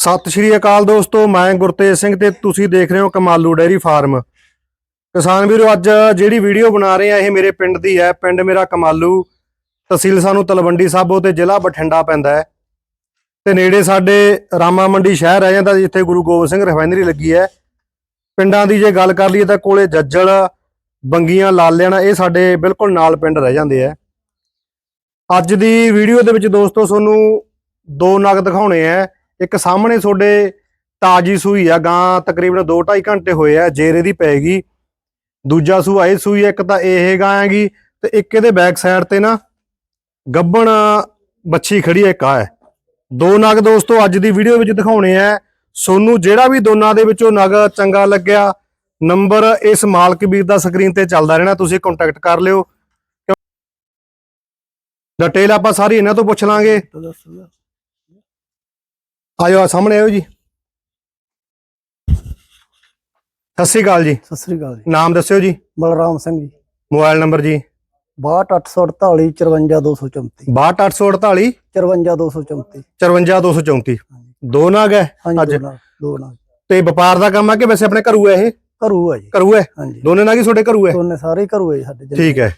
ਸਤਿ ਸ਼੍ਰੀ ਅਕਾਲ ਦੋਸਤੋ, ਮੈਂ ਗੁਰਤੇਜ ਸਿੰਘ ਤੇ ਤੁਸੀਂ ਦੇਖ ਰਹੇ ਹੋ ਕਮਾਲੂ ਡੈਰੀ ਫਾਰਮ। ਕਿਸਾਨ ਵੀਰੋ, ਅੱਜ ਜਿਹੜੀ ਵੀਡੀਓ ਬਣਾ ਰਹੇ ਆ ਇਹ ਮੇਰੇ ਪਿੰਡ ਦੀ ਹੈ। ਪਿੰਡ ਮੇਰਾ ਕਮਾਲੂ, ਤਹਿਸੀਲ ਸਾਨੂੰ ਤਲਵੰਡੀ ਸਾਬੋ ਤੇ ਜ਼ਿਲ੍ਹਾ ਬਠਿੰਡਾ ਪੈਂਦਾ ਹੈ। ਤੇ ਨੇੜੇ ਸਾਡੇ ਰਾਮਾ ਮੰਡੀ ਸ਼ਹਿਰ ਰਹਿ ਜਾਂਦਾ ਜਿੱਥੇ ਗੁਰੂ ਗੋਬਿੰਦ ਸਿੰਘ ਰਿਫਾਈਨਰੀ ਲੱਗੀ ਹੈ। ਪਿੰਡਾਂ ਦੀ ਜੇ ਗੱਲ ਕਰ ਲਈਏ ਤਾਂ ਕੋਲੇ ਜੱਜਲ, ਬੰਗੀਆਂ, ਲਾਲਿਆਣਾ, ਇਹ ਸਾਡੇ ਬਿਲਕੁਲ ਨਾਲ ਪਿੰਡ ਰਹਿ ਜਾਂਦੇ ਆ ਅੱਜ ਦੀ ਵੀਡੀਓ ਦੇ ਵਿੱਚ ਦੋਸਤੋ, ਤੁਹਾਨੂੰ ਦੋ ਨਗ ਦਿਖਾਉਣੇ ਆ ਇੱਕ ਸਾਹਮਣੇ ਤੁਹਾਡੇ ਤਾਜੀ ਸੂਈ ਆ, ਗਾਂ ਤਕਰੀਬਨ 2.5 ਘੰਟੇ ਹੋਏ ਆ, ਜੇਰੇ ਦੀ ਪੈਗੀ ਦੂਜਾ ਸੂਆ, ਇਹ ਸੂਈ ਇੱਕ ਤਾਂ ਇਹ ਗਾਂ ਹੈਗੀ ਤੇ ਇੱਕ ਇਹਦੇ ਬੈਕ ਸਾਈਡ ਤੇ ਨਾ ਗੱਬਣ ਬੱਚੀ ਖੜੀ ਹੈ ਇੱਕ ਆ। ਦੋ ਨਗ ਦੋਸਤੋ, ਅੱਜ ਦੀ ਵੀਡੀਓ ਵਿੱਚ ਦਿਖਾਉਣੇ ਆ। ਸੋਨੂੰ ਜਿਹੜਾ ਵੀ ਦੋਨਾਂ ਦੇ ਵਿੱਚੋਂ ਨਗ ਚੰਗਾ ਲੱਗਿਆ, ਨੰਬਰ ਇਸ ਮਾਲਕ ਵੀਰ ਦਾ ਸਕਰੀਨ ਤੇ ਚੱਲਦਾ ਰਹਿਣਾ, ਤੁਸੀਂ ਕੰਟੈਕਟ ਕਰ ਲਿਓ। ਡਿਟੇਲ ਆਪਾਂ ਸਾਰੀ ਇਹਨਾਂ ਤੋਂ ਪੁੱਛ ਲਾਂਗੇ। ਆਇਓ ਆ ਸਾਹਮਣੇ ਆਇਓ ਜੀ। ਸਤਿ ਸ਼੍ਰੀ ਅਕਾਲ ਜੀ। ਸਤਿ ਸ੍ਰੀ ਅਕਾਲ ਜੀ। ਨਾਮ ਦੱਸਿਓ ਜੀ। ਬਲਰਾਮ ਸਿੰਘ ਜੀ। ਮੋਬਾਈਲ ਨੰਬਰ ਜੀ। 62848 54234 62848 54234 54234 ਦੋ ਨਾਗ ਹੈ? ਅੱਜ? ਦੋ ਨਾਲ ਤੇ ਵਪਾਰ ਦਾ ਕੰਮ ਹੈ ਕਿ ਵੈਸੇ ਆਪਣੇ ਘਰੂ ਹੈ ਇਹ? ਘਰੂ ਆ ਜੀ। ਘਰੂ ਹੈ? ਹਾਂਜੀ। ਦੋਨੇ ਨਾਗ ਹੀ ਤੁਹਾਡੇ ਘਰੂ ਹੈ? ਦੋਨੇ ਸਾਰੇ ਘਰੂ ਆ ਜੀ ਸਾਡੇ। ਠੀਕ ਹੈ।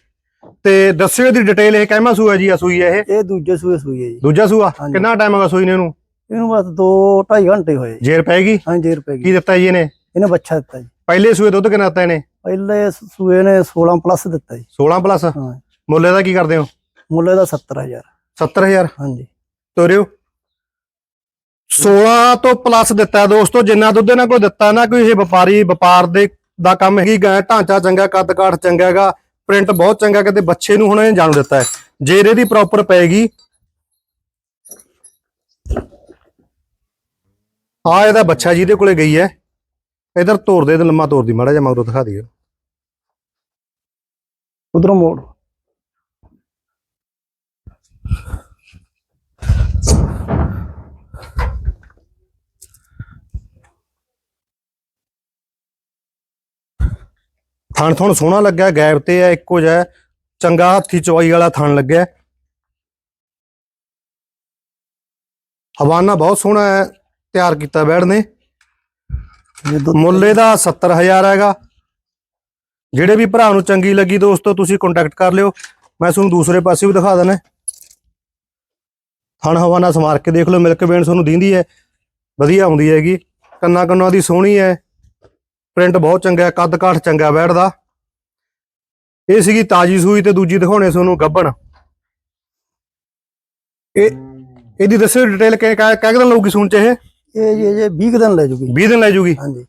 ਤੇ ਦੱਸਿਓ ਇਹਦੀ ਡਿਟੇਲ ਇਹ ਕਹਿਮਾ ਸੂਆ ਜੀ ਆ ਸੂਈ ਹੈ ਇਹ? ਇਹ ਦੂਜੇ ਸੂਏ ਸੂਈ ਹੈ ਜੀ। ਦੂਜਾ ਸੂਆ। ਕਿੰਨਾ ਟਾਈਮ ਹੈਗਾ ਸੂਈ ਨੇ ਇਹਨੂੰ? ਇਹਨੂੰ ਬਸ 2 2.5 ਘੰਟੇ ਹੋਏ। ਜੇਰ ਪੈਗੀ ਹਾਂਜੀ ਜੇਰ ਪੈ ਕੀ ਗਈ ਦਿੱਤਾ ਜੀ ਇਹਨੇ? ਇਹਨੇ ਬੱਚਾ ਦਿੱਤਾ ਜੀ। ਪਹਿਲੇ ਸੂਏ ਦੁੱਧ ਕਿੰਨਾ ਦਿੱਤਾ ਇਹਨੇ? ਪਹਿਲੇ ਸੂਏ ਨੇ 16 ਪਲੱਸ ਦਿੱਤਾ ਜੀ। 16 ਪਲੱਸ? ਹਾਂ ਮੁੱਲੇ ਦਾ ਕੀ ਕਰਦੇ ਹੋ? ਮੁੱਲ ਇਹਦਾ 70000 70000 ਹਾਂਜੀ ਤੋਰਿਓ। 16 ਤੋਂ ਪਲੱਸ ਦਿੱਤਾ ਹੈ ਦੋਸਤੋ ਜਿੰਨਾ ਦੁੱਧ ਇਹਨਾਂ ਕੋਲ ਦਿੱਤਾ ਨਾ ਕੋਈ ਇਹ ਵਪਾਰੀ ਵਪਾਰ ਦੇ ਦਾ ਕੰਮ ਹੈਗੀ ਗਾਂ ਢਾਂਚਾ ਚੰਗਾ ਕੱਦ ਕਾਠ ਚੰਗਾ ਹੈਗਾ ਪ੍ਰਿੰਟ ਬਹੁਤ ਚੰਗਾ ਕਿਤੇ ਬੱਚੇ ਨੂੰ ਹੁਣ ਇਹ ਜਾਣੂ ਦਿੱਤਾ ਹੈ। ਜੇ ਇਹਦੀ ਪ੍ਰੋਪਰ ਪਏਗੀ ਆ ਇਹਦਾ ਬੱਚਾ ਜਿਹਦੇ ਕੋਲੇ ਗਈ ਹੈ ਇਧਰ ਤੋਰ ਦੇ ਤੇ ਲੰਮਾ ਤੋਰ ਦੀ ਮਾੜਾ ਜਿਹਾ ਮਗਰੋਂ ਦਿਖਾ ਦਈਏ ਉਧਰੋਂ ਮੋੜ ਥਣ ਥਣ ਸੋਹਣਾ ਲੱਗਿਆ ਗੈਪ ਤੇ ਹੈ ਇੱਕੋ ਜਿਹਾ। ਚੰਗਾ ਹੱਥੀ ਚਵਾਈ ਵਾਲਾ ਥਣ ਲੱਗਿਆ। ਹਵਾਨਾ ਬਹੁਤ ਸੋਹਣਾ ਹੈ ਤਿਆਰ ਕੀਤਾ ਬੈੜ ਨੇ। ਮੁੱਲੇ ਦਾ 70000 ਹੈਗਾ। ਜਿਹੜੇ ਵੀ ਭਰਾ ਨੂੰ ਚੰਗੀ ਲੱਗੀ ਦੋਸਤੋ ਤੁਸੀਂ ਕੰਟੈਕਟ ਕਰ ਲਿਓ। ਮੈਂ ਤੁਹਾਨੂੰ ਦੂਸਰੇ ਪਾਸੇ ਵੀ ਦਿਖਾ ਦੇਣਾ ਥਣ ਹਵਾਨਾ ਸਮਾਰ ਕੇ ਦੇਖ ਲਓ ਮਿਲਕ ਵੇਨ ਤੁਹਾਨੂੰ ਦਿੰਦੀ ਹੈ। ਵਧੀਆ ਆਉਂਦੀ ਹੈਗੀ। ਕੰਨਾ ਕੰਨਾਂ ਦੀ ਸੋਹਣੀ ਹੈ। ਪ੍ਰਿੰਟ ਬਹੁਤ ਚੰਗਾ ਹੈ ਕੱਦ ਕਾਠ ਚੰਗਾ ਬੈੜ ਦਾ। ਇਹ ਸੀਗੀ ਤਾਜੀ ਸੂਈ ਤੇ ਦੂਜੀ ਦਿਖਾਉਣੇ ਤੁਹਾਨੂੰ ਗੱਬਣ। ਇਹ ਇਹਦੀ ਦੱਸਿਓ ਡਿਟੇਲ ਕਹਿ ਕਹਿ ਦਿਨ ਲਊਗੀ ਸੂਣ ਚ ਇਹ? ਇਹ ਜੀ ਇਹ 20 ਕੁ ਦਿਨ ਲੈ ਜੂਗੀ। 20 ਦਿਨ ਲੈ ਜੂਗੀ? ਹਾਂਜੀ।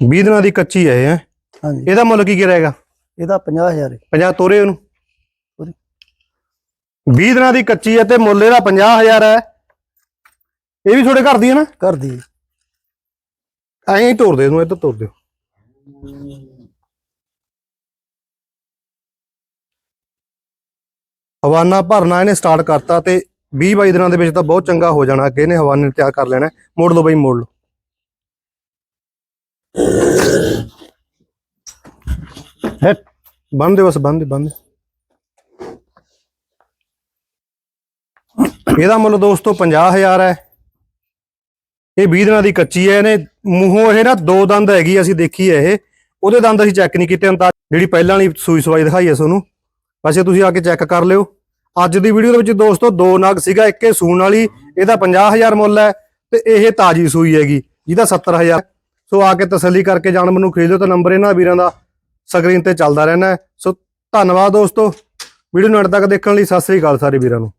20 ਦਿਨਾਂ ਦੀ ਕੱਚੀ ਹੈ ਇਹ। ਹਾਂਜੀ। ਇਹਦਾ ਮੁੱਲ ਕੀ ਰਹੇਗਾ? ਇਹਦਾ 50000 ਹੈ। 50 ਤੋਰੇ ਉਹਨੂੰ? ਤੋਰੇ। 20 ਦਿਨਾਂ ਦੀ ਕੱਚੀ ਹੈ ਤੇ ਮੁੱਲ ਇਹਦਾ 50000 ਹੈ। ਇਹ ਵੀ ਤੁਹਾਡੇ ਘਰ ਦੀ ਹੈ ਨਾ? ਕਰ ਦੀ। ਐਂ ਹੀ ਤੋਰ ਦੇ ਇਹਨੂੰ ਇੱਧਰ ਤੋਰ ਦਿਓ। ਹਵਾਨਾ ਭਰਨਾ ਇਹਨੇ ਸਟਾਰਟ ਕਰਤਾ ਤੇ 20 22 ਦਿਨਾਂ ਦੇ ਵਿੱਚ ਤਾਂ ਬਹੁਤ ਚੰਗਾ ਹੋ ਜਾਣਾ, ਅੱਗੇ ਇਹਨੇ ਹਵਾਨੇ ਨੂੰ ਤਿਆਰ ਕਰ ਲੈਣਾ ਹੈ। ਮੋੜ ਲਓ ਬਈ, ਮੋੜ ਲਓ। ਹੈਟ ਬੰਦ ਦੇ ਬਸ ਬੰਦ ਦੇ ਬੰਦ ਇਹਦਾ ਮੁੱਲ ਦੋਸਤੋ 50000 ਹੈ। ਇਹ 20 ਦਿਨਾਂ ਦੀ ਕੱਚੀ ਹੈ, ਇਹਨੇ ਮੂੰਹੋਂ ਇਹ ਨਾ ਦੋ ਦੰਦ ਹੈਗੀ, ਅਸੀਂ ਦੇਖੀ ਹੈ ਇਹ। ਉਹਦੇ ਦੰਦ ਅਸੀਂ ਚੈੱਕ ਨਹੀਂ ਕੀਤੇ, ਹੁਣ ਤਾਂ ਜਿਹੜੀ ਪਹਿਲਾਂ ਵਾਲੀ ਸੂਈ ਸਵਾਈ ਦਿਖਾਈ ਹੈ ਤੁਹਾਨੂੰ। ਵੈਸੇ ਤੁਸੀਂ ਆ ਕੇ ਚੈੱਕ ਕਰ ਲਿਓ। ਅੱਜ ਦੀ ਵੀਡੀਓ ਦੇ ਵਿੱਚ ਦੋਸਤੋ ਦੋ ਨਗ ਸੀਗਾ, ਇੱਕੇ ਸੂਣ ਵਾਲੀ ਇਹਦਾ 50000 ਮੁੱਲ ਹੈ ਤੇ ਇਹ ਤਾਜੀ ਸੂਈ ਹੈਗੀ, ਜਿਹਦਾ 70000 ਸੋ ਆ ਕੇ ਤਸੱਲੀ ਕਰਕੇ ਜਾਨਵਰ ਖਰੀਦ ਖਰੀਦੋ ਤਾਂ ਨੰਬਰ ਇਹਨਾਂ ਵੀਰਾਂ ਦਾ ਸਕਰੀਨ ਤੇ ਚੱਲਦਾ ਰਹਿਣਾ ਹੈ। ਸੋ ਧੰਨਵਾਦ ਦੋਸਤੋ, ਵੀਡੀਓ ਨੂੰ ਅੰਤ ਤੱਕ ਦੇਖਣ ਲਈ ਸਤਿ ਸ੍ਰੀ ਅਕਾਲ ਸਾਰੇ ਵੀਰਾਂ ਨੂੰ